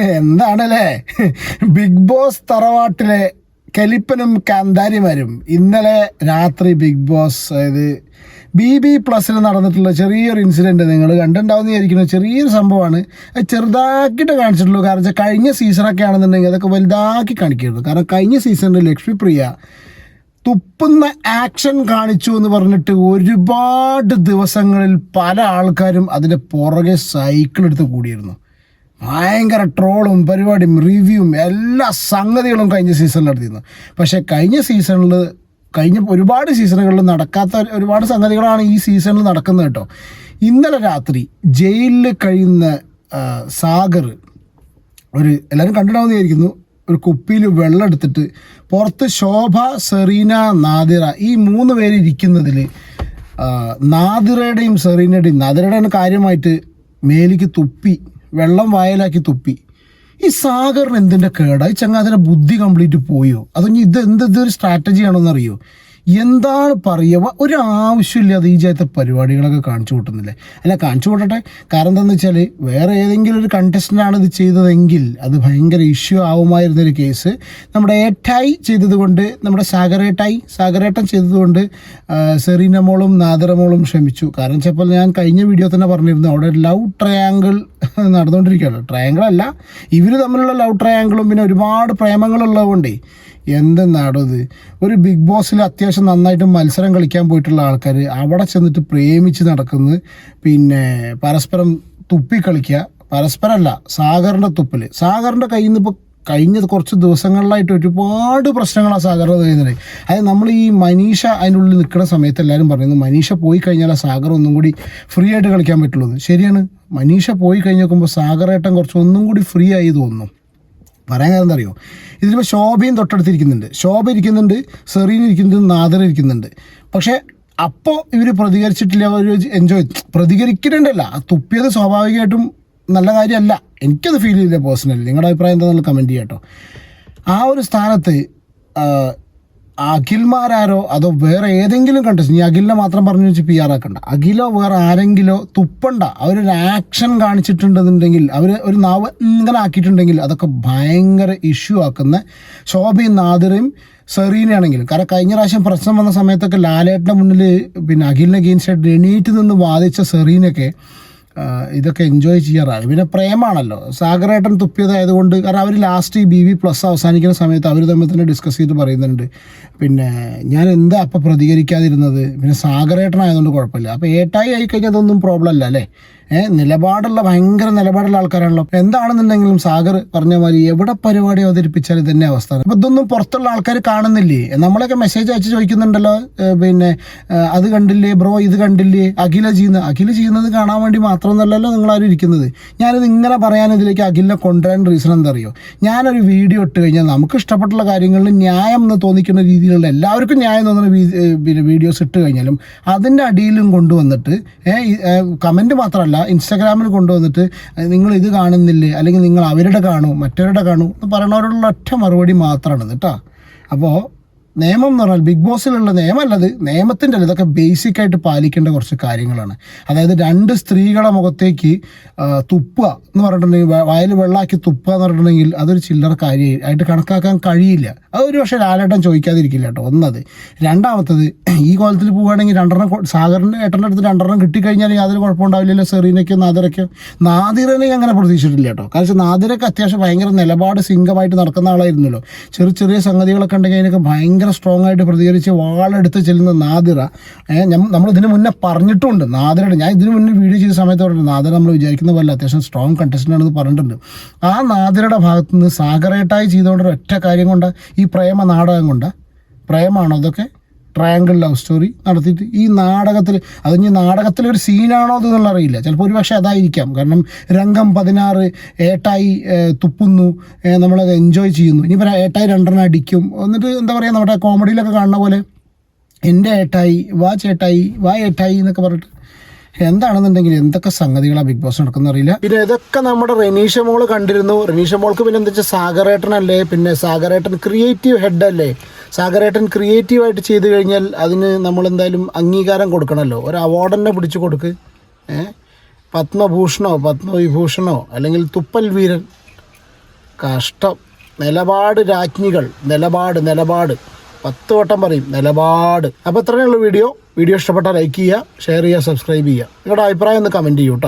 എന്താണല്ലേ? Big boss തറവാട്ടിലെ കലിപ്പനും കാന്താരിമാരും ഇന്നലെ രാത്രി ബിഗ് ബോസ് അതായത് ബി ബി പ്ലസിൽ നടന്നിട്ടുള്ള ചെറിയൊരു ഇൻസിഡന്റ് നിങ്ങൾ കണ്ടിട്ടുണ്ടാവുന്ന വിചാരിക്കുന്ന. ചെറിയൊരു സംഭവമാണ്. അത് ചെറുതാക്കിയിട്ട് കാണിച്ചിട്ടുള്ളൂ. കാരണം വെച്ചാൽ കഴിഞ്ഞ സീസണൊക്കെ ആണെന്നുണ്ടെങ്കിൽ അതൊക്കെ വലുതാക്കി കാണിക്കരുത് കാരണം കഴിഞ്ഞ സീസണിൽ ലക്ഷ്മിപ്രിയ തുപ്പുന്ന ആക്ഷൻ കാണിച്ചു എന്ന് പറഞ്ഞിട്ട് ഒരുപാട് ദിവസങ്ങളിൽ പല ആൾക്കാരും അതിന്റെ പുറകെ സൈക്കിൾ എടുത്ത് കൂടിയിരുന്നു. ഭയങ്കര ട്രോളും പരിപാടിയും റിവ്യൂവും എല്ലാ സംഗതികളും കഴിഞ്ഞ സീസണിൽ നടത്തിയിരുന്നു. പക്ഷേ കഴിഞ്ഞ സീസണിൽ കഴിഞ്ഞ ഒരുപാട് സീസണുകളിൽ നടക്കാത്ത ഒരുപാട് സംഗതികളാണ് ഈ സീസണിൽ നടക്കുന്നത് കേട്ടോ. ഇന്നലെ രാത്രി ജയിലിൽ കഴിയുന്ന സാഗർ ഒരു എല്ലാവരും കണ്ടിട്ടാവുന്നതായിരിക്കുന്നു ഒരു കുപ്പിയിൽ വെള്ളം എടുത്തിട്ട് പുറത്ത് ശോഭ സെറീന നാദിറ ഈ മൂന്ന് പേര് ഇരിക്കുന്നതിൽ നാദിറയുടെയും സെറീനയുടെയും നാദിറയുടെ കാര്യമായിട്ട് മേലിക്ക് തുപ്പി വെള്ളം വായലാക്കി തുപ്പി. ഈ സാഗറിന് എന്തിന്റെ കേടാ? ഈ ചങ്ങാതിന്റെ ബുദ്ധി കംപ്ലീറ്റ് പോയോ? അതോ ഇത് എന്ത് ഇതൊരു സ്ട്രാറ്റജി ആണോന്ന് അറിയോ എന്താണ് പറയുക? ഒരു ആവശ്യമില്ലാതെ ഈ ജാത്ത പരിപാടികളൊക്കെ കാണിച്ചു കൂട്ടുന്നില്ലേ? അല്ല കാണിച്ചു കൂട്ടട്ടെ. കാരണം എന്താണെന്ന് വെച്ചാൽ വേറെ ഏതെങ്കിലും ഒരു കണ്ടസ്റ്റന്റാണ് ഇത് ചെയ്തതെങ്കിൽ അത് ഭയങ്കര ഇഷ്യൂ ആവുമായിരുന്നൊരു കേസ് നമ്മുടെ ഏട്ടായി ചെയ്തതുകൊണ്ട് നമ്മുടെ സാഗരേട്ടായി സാഗരേട്ടൻ ചെയ്തതുകൊണ്ട് സെറീനമോളും സെറീന മോളും നാദറ മോളും ക്ഷമിച്ചു. കാരണം ചിലപ്പോൾ ഞാൻ കഴിഞ്ഞ വീഡിയോ തന്നെ പറഞ്ഞിരുന്നു അവിടെ ലവ് ട്രയാങ്കിൾ നടന്നുകൊണ്ടിരിക്കുകയാണ്. ട്രയാങ്കിൾ അല്ല ഇവർ തമ്മിലുള്ള ലവ് ട്രയാങ്കിളും പിന്നെ ഒരുപാട് പ്രേമങ്ങളുള്ളതുകൊണ്ടേ എന്തെന്നാടോ ഇത്? ഒരു ബിഗ് ബോസിൽ അത്യാവശ്യം നന്നായിട്ട് മത്സരം കളിക്കാൻ പോയിട്ടുള്ള ആൾക്കാർ അവിടെ ചെന്നിട്ട് പ്രേമിച്ച് നടക്കുന്നു. പിന്നെ പരസ്പരം തുപ്പി കളിക്കുക. പരസ്പരമല്ല സാഗറിന്റെ തുപ്പൽ സാഗറിന്റെ കയ്യിൽ നിന്ന് ഇപ്പോൾ കഴിഞ്ഞ കുറച്ച് ദിവസങ്ങളിലായിട്ട് ഒരുപാട് പ്രശ്നങ്ങളാണ് സാഗറിന്റെ കഴിയുന്നത് അതായത് നമ്മൾ ഈ മനീഷ അതിന്റെ ഉള്ളിൽ നിൽക്കുന്ന സമയത്ത് എല്ലാവരും പറയുന്നത് മനീഷ പോയി കഴിഞ്ഞാൽ ആ സാഗർ ഒന്നും കൂടി ഫ്രീ ആയിട്ട് കളിക്കാൻ പറ്റുള്ളൂ. ശരിയാണ്. മനീഷ പോയി കഴിഞ്ഞ് നോക്കുമ്പോൾ സാഗറേട്ടൻ കുറച്ച് ഒന്നും കൂടി ഫ്രീ ആയി തോന്നുന്നു. പറയാൻ കാരണം എന്താ അറിയോ? ഇതിലിപ്പോൾ ശോഭയും തൊട്ടടുത്തിരിക്കുന്നുണ്ട്. ശോഭ ഇരിക്കുന്നുണ്ട് സെറീൻ ഇരിക്കുന്നുണ്ട് നാദർ ഇരിക്കുന്നുണ്ട്. പക്ഷേ അപ്പോൾ ഇവർ പ്രതികരിച്ചിട്ടില്ല അവർ എൻജോയ് പ്രതികരിക്കുന്നുണ്ടല്ല. തുപ്പിയത് സ്വാഭാവികമായിട്ടും നല്ല കാര്യമല്ല. എനിക്കത് ഫീൽ ചെയ്തില്ല പേഴ്സണലി നിങ്ങളുടെ അഭിപ്രായം എന്താണെന്ന് കമന്റ് ചെയ്യാം കേട്ടോ ആ ഒരു സ്ഥാനത്ത് അഖിൽമാരാരോ അതോ വേറെ ഏതെങ്കിലും കണ്ടസ്റ്റ് നീ അഖിലിനെ മാത്രം പറഞ്ഞു വെച്ച് പി ആർ ആക്കണ്ട. അഖിലോ വേറെ ആരെങ്കിലോ തുപ്പണ്ട. അവരൊരു ആക്ഷൻ കാണിച്ചിട്ടുണ്ടെന്നുണ്ടെങ്കിൽ അവർ ഒരു നാവ് ഇങ്ങനെ ആക്കിയിട്ടുണ്ടെങ്കിൽ അതൊക്കെ ഭയങ്കര ഇഷ്യൂ ആക്കുന്ന ശോഭയും നാദിറയും സെറീനയാണെങ്കിലും കാരണം കഴിഞ്ഞ പ്രാവശ്യം പ്രശ്നം വന്ന സമയത്തൊക്കെ ലാലേട്ടന്റെ മുന്നിൽ പിന്നെ അഖിലിനെ ഗെയിൻസ്റ്റ് എണീറ്റ് നിന്ന് വാദിച്ച സെറീനൊക്കെ ഇതൊക്കെ എൻജോയ് ചെയ്യാറാണ്. പിന്നെ പ്രേമാണല്ലോ. സാഗരേട്ടൻ തുപ്പിയതായതുകൊണ്ട് കാരണം അവർ ലാസ്റ്റ് ബി വി പ്ലസ് അവസാനിക്കുന്ന സമയത്ത് അവർ തമ്മിൽ തന്നെ ഡിസ്കസ് ചെയ്ത് പറയുന്നുണ്ട്. പിന്നെ ഞാൻ എന്താ അപ്പം പ്രതികരിക്കാതിരുന്നത്? പിന്നെ സാഗരേട്ടൻ ആയതുകൊണ്ട് കുഴപ്പമില്ല. അപ്പോൾ ഏട്ടായി ആയിക്കഴിഞ്ഞാൽ അതൊന്നും പ്രോബ്ലം അല്ല അല്ലേ? നിലപാടുള്ള ഭയങ്കര നിലപാടുള്ള ആൾക്കാരാണല്ലോ. എന്താണെന്നുണ്ടെങ്കിലും സാഗർ പറഞ്ഞ മാതിരി എവിടെ പരിപാടി അവതരിപ്പിച്ചാലും ഇതന്നെ അവസ്ഥ. അപ്പൊ ഇതൊന്നും പുറത്തുള്ള ആൾക്കാർ കാണുന്നില്ലേ? നമ്മളൊക്കെ മെസ്സേജ് അയച്ച് ചോദിക്കുന്നുണ്ടല്ലോ പിന്നെ അത് കണ്ടില്ലേ ബ്രോ ഇത് കണ്ടില്ലേ അഖില ചെയ്യുന്ന അഖില ചെയ്യുന്നത് കാണാൻ വേണ്ടി മാത്രമൊന്നുമല്ലല്ലോ നിങ്ങളാരും ഇരിക്കുന്നത്. ഞാനിത് ഇങ്ങനെ പറയാൻ ഇതിലേക്ക് അഖിലിനെ കൊണ്ടുവരാൻ റീസൺ എന്താ അറിയോ ഞാനൊരു വീഡിയോ ഇട്ട് കഴിഞ്ഞാൽ നമുക്ക് ഇഷ്ടപ്പെട്ടുള്ള കാര്യങ്ങളിൽ ന്യായം എന്ന് തോന്നിക്കുന്ന രീതിയിലുള്ള എല്ലാവർക്കും ന്യായം തോന്നുന്ന പിന്നെ വീഡിയോസ് ഇട്ട് കഴിഞ്ഞാലും അതിന്റെ അടിയിലും കൊണ്ടുവന്നിട്ട് കമന്റ് മാത്രമല്ല ഇൻസ്റ്റാഗ്രാമിൽ കൊണ്ടുവന്നിട്ട് നിങ്ങൾ ഇത് കാണുന്നില്ലേ? അല്ലെങ്കിൽ നിങ്ങൾ അവരുടെ കാണൂ മറ്റവരുടെ കാണൂ എന്ന് പറയണവരോടുള്ള ഒറ്റ മറുപടി മാത്രമാണ് കേട്ടോ അപ്പോൾ നിയമം എന്ന് പറഞ്ഞാൽ ബിഗ് ബോസിലുള്ള നിയമമല്ലത്. നിയമത്തിന്റെ ഇതൊക്കെ ബേസിക് ആയിട്ട് പാലിക്കേണ്ട കുറച്ച് കാര്യങ്ങളാണ്. അതായത് രണ്ട് സ്ത്രീകളെ മുഖത്തേക്ക് തുപ്പുക എന്ന് പറഞ്ഞിട്ടുണ്ടെങ്കിൽ വയൽ വെള്ളാക്കി തുപ്പുക എന്ന് പറഞ്ഞിട്ടുണ്ടെങ്കിൽ അതൊരു ചില്ലറ കാര്യം ആയിട്ട് കണക്കാക്കാൻ കഴിയില്ല. അത് ഒരു പക്ഷേ ലാലേട്ടൻ ചോദിക്കാതിരിക്കില്ല കേട്ടോ ഒന്നത്. രണ്ടാമത്തത് ഈ കോലത്തിൽ പോവുകയാണെങ്കിൽ രണ്ടെണ്ണം സാഗറിന്റെ ഏട്ടന്റെ അടുത്ത് രണ്ടെണ്ണം കിട്ടിക്കഴിഞ്ഞാൽ യാതൊരു കുഴപ്പമുണ്ടാവില്ലല്ലോ സെറീനയ്ക്കോ നാദിറയ്ക്കോ. നാദിരനെ അങ്ങനെ പ്രതീക്ഷിച്ചിട്ടില്ല കേട്ടോ. കാരണം നാദിരയ്ക്ക് അത്യാവശ്യം ഭയങ്കര നിലപാട് സിംഗമായിട്ട് നടക്കുന്ന ആളായിരുന്നല്ലോ. ചെറിയ ചെറിയ സംഗതികളൊക്കെ ഉണ്ടെങ്കിൽ അതിനൊക്കെ ഭയങ്കര സ്ട്രോങ് ആയിട്ട് പ്രതികരിച്ച് വാളെടുത്ത് ചെല്ലുന്ന നാദിറ. നമ്മൾ ഇതിന് മുന്നേ പറഞ്ഞിട്ടുണ്ട് നാദിറയുടെ ഞാൻ ഇതിന് മുന്നേ വീഡിയോ ചെയ്ത സമയത്ത് പറഞ്ഞിട്ടുണ്ട് നാദിറ നമ്മൾ വിചാരിക്കുന്ന പോലെ അത്യാവശ്യം സ്ട്രോങ് കണ്ടസ്റ്റന്റ് ആണെന്ന് പറഞ്ഞിട്ടുണ്ട്. ആ നാദിറയുടെ ഭാഗത്ത് നിന്ന് സാഗറേട്ടായി ചെയ്തുകൊണ്ടൊരു ഒറ്റ കാര്യം കൊണ്ട് ഈ പ്രേമ നാടകം കൊണ്ട് പ്രേമാണോ അതൊക്കെ? ട്രയാങ്കിൾ ലവ് സ്റ്റോറി നടത്തിയിട്ട് ഈ നാടകത്തിൽ അത് ഇനി നാടകത്തിൽ ഒരു സീനാണോ അതെന്നുള്ള അറിയില്ല. ചിലപ്പോൾ ഒരു പക്ഷേ അതായിരിക്കാം. കാരണം രംഗം പതിനാറ് ഏട്ടായി തുപ്പുന്നു നമ്മളത് എൻജോയ് ചെയ്യുന്നു. ഇനി ഇനിയിപ്പോൾ ഏട്ടായി രണ്ടെണ്ണം അടിക്കും. എന്നിട്ട് എന്താ പറയുക നമ്മുടെ കോമഡിയിലൊക്കെ കാണുന്ന പോലെ എന്റെ ഏട്ടായി വാ ചേട്ടായി വാ ഏട്ടായി എന്നൊക്കെ പറഞ്ഞിട്ട് എന്താണെന്നുണ്ടെങ്കിൽ എന്തൊക്കെ സംഗതികളാണ് ബിഗ് ബോസ് നടക്കുന്ന അറിയില്ല. പിന്നെ ഇതൊക്കെ നമ്മുടെ റെനീഷ മോൾ കണ്ടിരുന്നു. റെനീഷ മോൾക്ക് പിന്നെ എന്താ വെച്ചാൽ സാഗറേട്ടനല്ലേ പിന്നെ സാഗറേട്ടൻ ക്രിയേറ്റീവ് ഹെഡ് അല്ലേ? സാഗറേട്ടൻ ക്രിയേറ്റീവായിട്ട് ചെയ്തു കഴിഞ്ഞാൽ അതിന് നമ്മൾ എന്തായാലും അംഗീകാരം കൊടുക്കണമല്ലോ ഒരു അവാർഡ് തന്നെ പിടിച്ചു കൊടുക്ക്. പത്മഭൂഷണോ പത്മവിഭൂഷണോ അല്ലെങ്കിൽ തുപ്പൽ വീരൻ. കഷ്ടം. നിലപാട് രാജ്ഞികൾ. നിലപാട് നിലപാട്. പത്ത് വട്ടം പറയും നിലപാട്. അപ്പോൾ ഇത്രയുള്ള വീഡിയോ. വീഡിയോ ഇഷ്ടപ്പെട്ടാൽ ലൈക്ക് ചെയ്യുക ഷെയർ ചെയ്യുക സബ്സ്ക്രൈബ് ചെയ്യുക. നിങ്ങളുടെ അഭിപ്രായം ഒന്ന് കമന്റ് ചെയ്യൂ കേട്ടോ